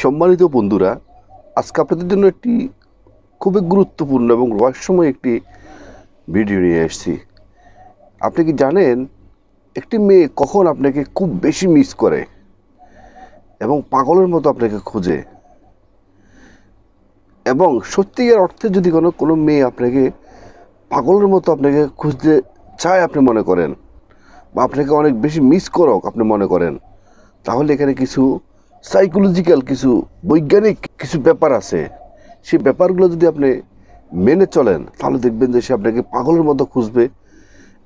সম্মানিত বন্ধুরা, আজকে আপনাদের জন্য একটি খুবই গুরুত্বপূর্ণ এবং রহস্যময় একটি ভিডিও নিয়ে এসেছি। আপনি কি জানেন, একটি মেয়ে কখন আপনাকে খুব বেশি মিস করে এবং পাগলের মতো আপনাকে খোঁজে? এবং সত্যিকার অর্থে যদি কোনো কোনো মেয়ে আপনাকে পাগলের মতো আপনাকে খুঁজতে চায় আপনি মনে করেন বা আপনাকে অনেক বেশি মিস করক আপনি মনে করেন, তাহলে এখানে কিছু সাইকোলজিক্যাল কিছু বৈজ্ঞানিক কিছু ব্যাপার আছে সেই ব্যাপারগুলো যদি আপনি মেনে চলেন, তাহলে দেখবেন যে সে আপনাকে পাগলের মতো খুঁজবে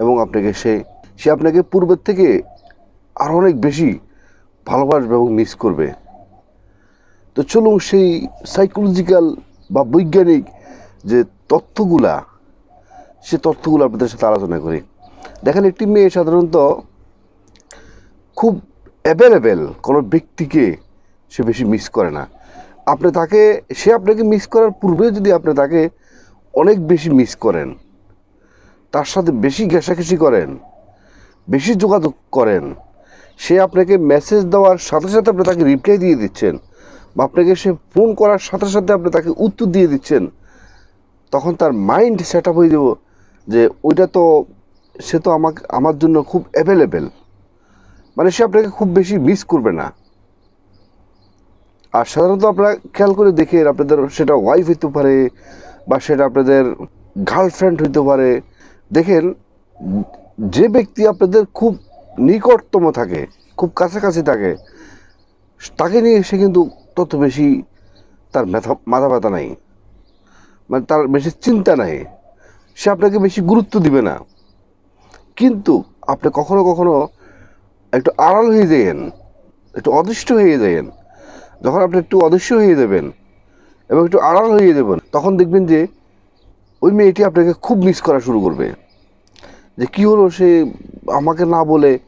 এবং আপনাকে সে সে আপনাকে পূর্বের থেকে আরও অনেক বেশি ভালোবাসবে এবং মিস করবে। তো চলুন সেই সাইকোলজিক্যাল বা বৈজ্ঞানিক যে তথ্যগুলা, সে তথ্যগুলো আপনাদের সাথে আলোচনা করি। দেখেন, একটি মেয়ে সাধারণত খুব অ্যাভেলেবেল কোনো ব্যক্তিকে সে বেশি মিস করে না। আপনি তাকে, সে আপনাকে মিস করার পূর্বে যদি আপনি তাকে অনেক বেশি মিস করেন, তার সাথে বেশি ঘেঁষাঘেঁষি করেন, বেশি যোগাযোগ করেন, সে আপনাকে মেসেজ দেওয়ার সাথে সাথে আপনি তাকে রিপ্লাই দিয়ে দিচ্ছেন বা আপনাকে সে ফোন করার সাথে সাথে আপনি তাকে উত্তর দিয়ে দিচ্ছেন, তখন তার মাইন্ড সেট আপ হয়ে যাব যে ওইটা তো, সে তো আমাকে, আমার জন্য খুব অ্যাভেলেবেল মানে সে আপনাকে খুব বেশি মিস করবে না। আর সাধারণত আপনারা খেয়াল করে দেখেন আপনাদের সেটা ওয়াইফ হইতে পারে বা সেটা আপনাদের গার্লফ্রেন্ড হইতে পারে। দেখেন, যে ব্যক্তি আপনাদের খুব নিকটতম থাকে, খুব কাছাকাছি থাকে, তাকে নিয়ে সে কিন্তু তত বেশি তার মাথা মাথা ব্যথা নাই। মানে তার বেশি চিন্তা নাই। সে আপনাকে বেশি গুরুত্ব দিবে না। কিন্তু আপনি কখনো কখনো একটু আড়াল হয়ে যাবেন একটু অদৃষ্ট হয়ে যাবেন যখন আপনি একটু অদৃশ্য হয়ে দেবেন এবং একটু আড়াল হয়ে দেবেন তখন দেখবেন যে ওই মেয়েটি আপনাকে খুব মিস করা শুরু করবে। যে কী হলো সে আমাকে না বলে?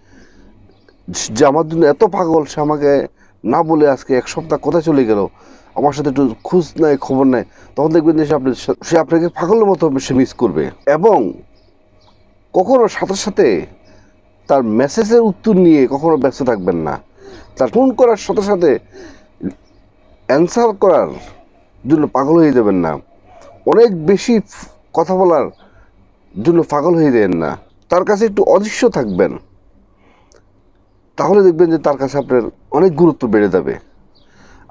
যে আমার জন্য এত পাগল, সে আমাকে না বলে আজকে এক সপ্তাহ কোথায় চলে গেল? আমার সাথে একটু খোঁজ নেয় খবর নেয় তখন দেখবেন যে সে আপনি, সে আপনাকে পাগলের মতো সে মিস করবে। এবং কখনো সাথে সাথে তার মেসেজের উত্তর নিয়ে কখনো ব্যস্ত থাকবেন না। তার ফোন করার সাথে সাথে অ্যান্সার করার জন্য পাগল হয়ে যাবেন না। অনেক বেশি কথা বলার জন্য পাগল হয়ে যাবেন না। তার কাছে একটু অদৃশ্য থাকবেন। তাহলে দেখবেন যে তার কাছে আপনার অনেক গুরুত্ব বেড়ে যাবে।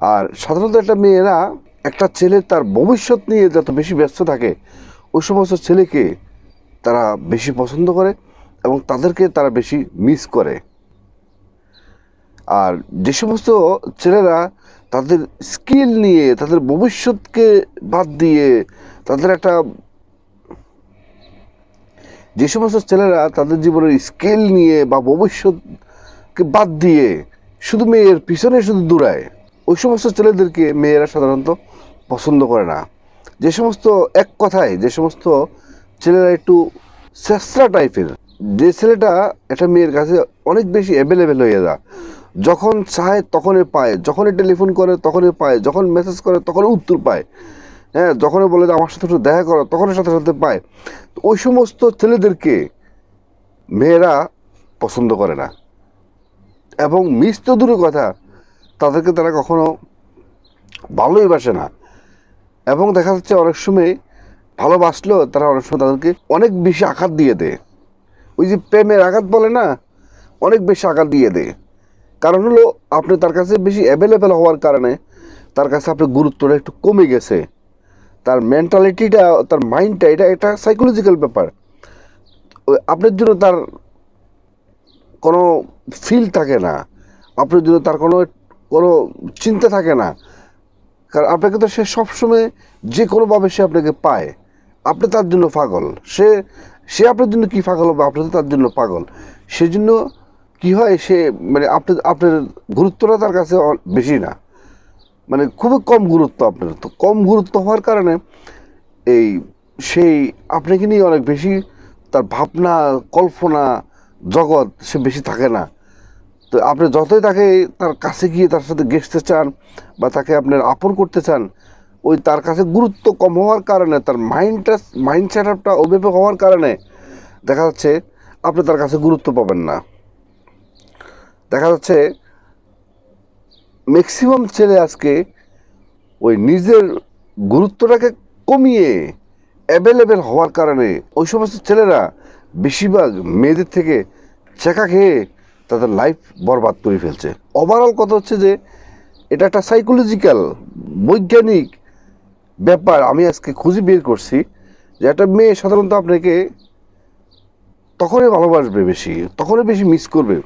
আর সাধারণত একটা মেয়েরা একটা ছেলে তার ভবিষ্যৎ নিয়ে যত বেশি ব্যস্ত থাকে, ওই সমস্ত ছেলেকে তারা বেশি পছন্দ করে এবং তাদেরকে তারা বেশি মিস করে। আর যে সমস্ত ছেলেরা তাদের স্কিল নিয়ে, তাদের ভবিষ্যৎকে বাদ দিয়ে, তাদের একটা যে সমস্ত ছেলেরা তাদের জীবনের স্কিল নিয়ে বা ভবিষ্যৎকে বাদ দিয়ে শুধু মেয়ের পিছনে শুধু দৌড়ায়, ওই সমস্ত ছেলেদেরকে মেয়েরা সাধারণত পছন্দ করে না। যে সমস্ত, এক কথায়, যে সমস্ত ছেলেরা একটু চেষ্টা টাইপের যে ছেলেটা একটা মেয়ের কাছে অনেক বেশি অ্যাভেলেবেল হয়ে যায়। যখন চায় তখনই পায়, যখনই টেলিফোন করে তখনই পায়, যখন মেসেজ করে তখনই উত্তর পায়। হ্যাঁ যখনই বলে যে আমার সাথে একটু দেখা করো, তখনই সাথে সাথে পায়। তো ওই সমস্ত ছেলেদেরকে মেয়েরা পছন্দ করে না। এবং মিস তো দূরের কথা, তাদেরকে তারা কখনো ভালোই বাসে না। এবং দেখা যাচ্ছে অনেক সময় ভালোবাসলেও তারা অনেক সময় তাদেরকে অনেক বেশি আঘাত দিয়ে দেয়। ওই যে প্রেমের আঘাত বলে না, অনেক বেশি আঘাত দিয়ে দেয়। কারণ হলো, আপনি তার কাছে বেশি অ্যাভেলেবেল হওয়ার কারণে তার কাছে আপনার গুরুত্বটা একটু কমে গেছে। তার মেন্টালিটিটা তার মাইন্ডটা এটা একটা সাইকোলজিক্যাল ব্যাপার। আপনার জন্য তার কোনো ফিল থাকে না। আপনার জন্য তার কোনো কোনো চিন্তা থাকে না। কারণ আপনাকে তো সে সবসময় যে কোনোভাবে সে আপনাকে পায়। আপনি তার জন্য পাগল। সে সে আপনার জন্য কি পাগল হবে? আপনি তো তার জন্য পাগল। সেজন্য কি হয়, সে মানে আপনার আপনার গুরুত্বটা তার কাছে বেশি না। মানে খুবই কম গুরুত্ব আপনার। তো কম গুরুত্ব হওয়ার কারণে এই সেই আপনাকে নিয়ে অনেক বেশি তার ভাবনা, কল্পনা, জগৎ সে বেশি থাকে না। তো আপনি যতই তাকে তার কাছে গিয়ে তার সাথে গেসতে চান বা তাকে আপনার আপন করতে চান, ওই তার কাছে গুরুত্ব কম হওয়ার কারণে, তার মাইন্ডটা, মাইন্ড সেট আপটা অভিভাবক হওয়ার কারণে দেখা যাচ্ছে আপনি তার কাছে গুরুত্ব পাবেন না। দেখা যাচ্ছে ম্যাক্সিমাম ছেলে আজকে ওই নিজের গুরুত্বটাকে কমিয়ে অ্যাভেলেবেল হওয়ার কারণে ওই সমস্ত ছেলেরা বেশিরভাগ মেয়েদের থেকে চেকা খেয়ে তাদের লাইফ বরবাদ করে ফেলছে। ওভারঅল কথা হচ্ছে যে এটা একটা সাইকোলজিক্যাল বৈজ্ঞানিক ব্যাপার আমি আজকে খুঁজে বের করছি যে একটা মেয়ে সাধারণত আপনাকে তখনই ভালোবাসবে বেশি, তখনই বেশি মিস করবে।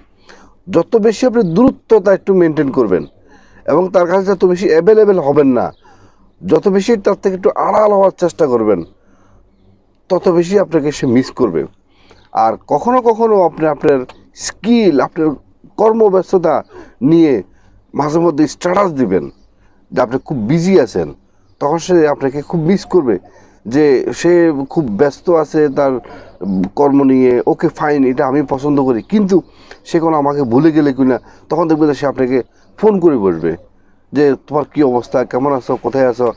যত বেশি আপনি দূরত্বতা একটু মেনটেন করবেন, এবং তার কাছে যত বেশি অ্যাভেলেবেল হবেন না, যত বেশি তার থেকে একটু আড়াল হওয়ার চেষ্টা করবেন, তত বেশি আপনাকে সে মিস করবে। আর কখনো কখনো আপনি আপনার স্কিল আপনার কর্মব্যস্ততা নিয়ে মাঝে মধ্যে স্ট্যাটাস দিবেন যে আপনি খুব বিজি আছেন, তখন সে আপনাকে খুব মিস করবে যে সে খুব ব্যস্ত আছে, তার কর্ম নিয়ে, ওকে ফাইন এটা আমি পছন্দ করি। কিন্তু সে কোনো আমাকে ভুলে গেলে কিনা, তখন দেখবে সে আপনাকে ফোন করে বসবে যে, তোমার কি অবস্থা? কেমন আছো? কোথায় আছো?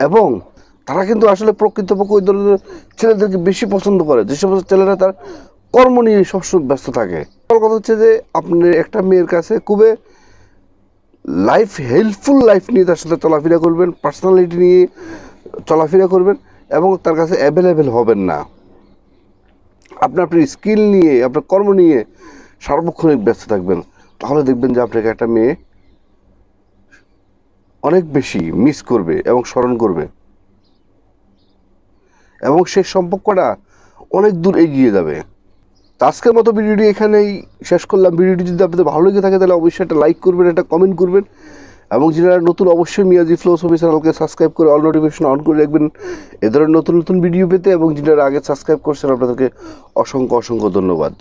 এবং তারা কিন্তু আসলে প্রকৃতপক্ষে ওই ধরনের ছেলেদেরকে বেশি পছন্দ করে। যে সমস্ত ছেলেরা তার কর্ম নিয়ে সবসময় ব্যস্ত থাকে। কথা হচ্ছে যে আপনি একটা মেয়ের কাছে খুবই লাইফ হেল্পফুল লাইফ নিয়ে তার সাথে চলাফেরা করবেন পার্সোনালিটি নিয়ে চলাফেরা করবেন এবং তার কাছে অ্যাভেলেবেল হবেন না। আপনি আপনার স্কিল নিয়ে, আপনার কর্ম নিয়ে সার্বক্ষণিক ব্যস্ত থাকবেন, তাহলে দেখবেন যে আপনাকে একটা মেয়ে অনেক বেশি মিস করবে এবং স্মরণ করবে। এবং সেই সম্পর্কটা অনেক দূর এগিয়ে যাবে। আজকের মতো ভিডিওটি এখানেই শেষ করলাম। ভিডিওটি যদি আপনাদের ভালো লেগে থাকে, তাহলে অবশ্যই একটা লাইক করবেন, একটা কমেন্ট করবেন। এবং যারা নতুন অবশ্যই মিয়াজি ফ্লো ছবি চ্যানেলকে সাবস্ক্রাইব করে অল নোটিফিকেশন অন করে রাখবেন। এ ধরনের নতুন নতুন ভিডিও পেতে এবং যারা আগে সাবস্ক্রাইব করছেন, আপনাদেরকে অসংখ্য অসংখ্য ধন্যবাদ।